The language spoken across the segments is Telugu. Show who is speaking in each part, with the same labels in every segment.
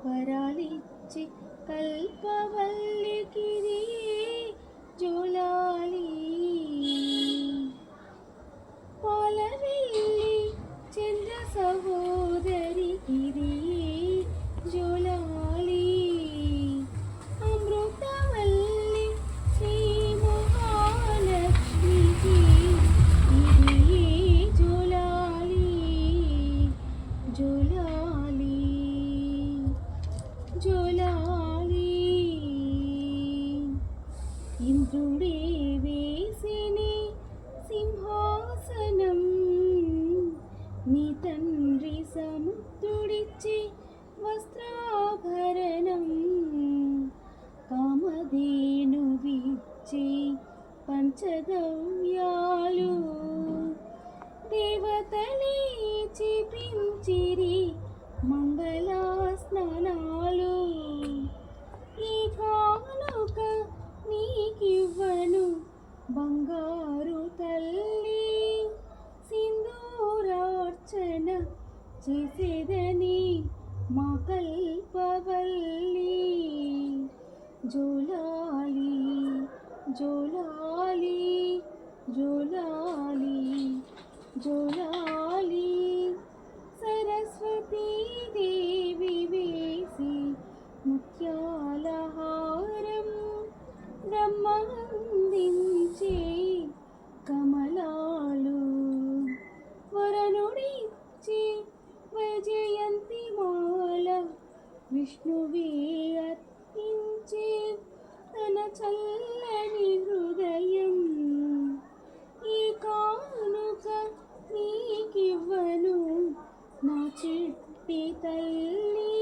Speaker 1: പരാളിച്ച് കൽപ്പ ఇంద్రుడే వేసిని సింహాసనం. నీ తండ్రి సముద్రుడిచ్చి వస్త్రాభరణం. కామధేను విచ్చి పంచగవ్యాలు. దేవతలే చిపించిరి మంగళ స్నానాలు ఈ కానుక నీకివ్వను. బంగారు తల్లి సింధూరార్చన చేసేదని మా కల్పవల్లి. జోలాలి జోలాలి జోలా వైజయంతి మాల విష్ణువే అర్పించే తన చల్లని హృదయం ఈ కానుక నీకివ్వను నా చిట్టి తల్లి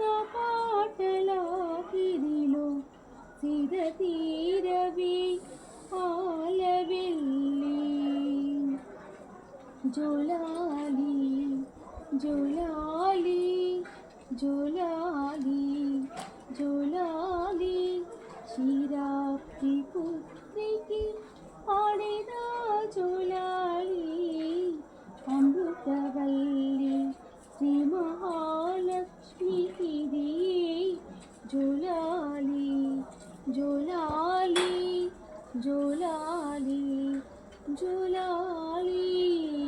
Speaker 1: నా పాటల కిరిలో సిద తీరవి ఆలవెల్లి జోలాలి জোলালি জোলালি শিরাপ্তি পুত্রিকে আরে না জোলালি? অমৃতবল্লি শ্রী মহালক্ষ্মী দিয়ে জোলালি জোলালি জোলালি জোলালি?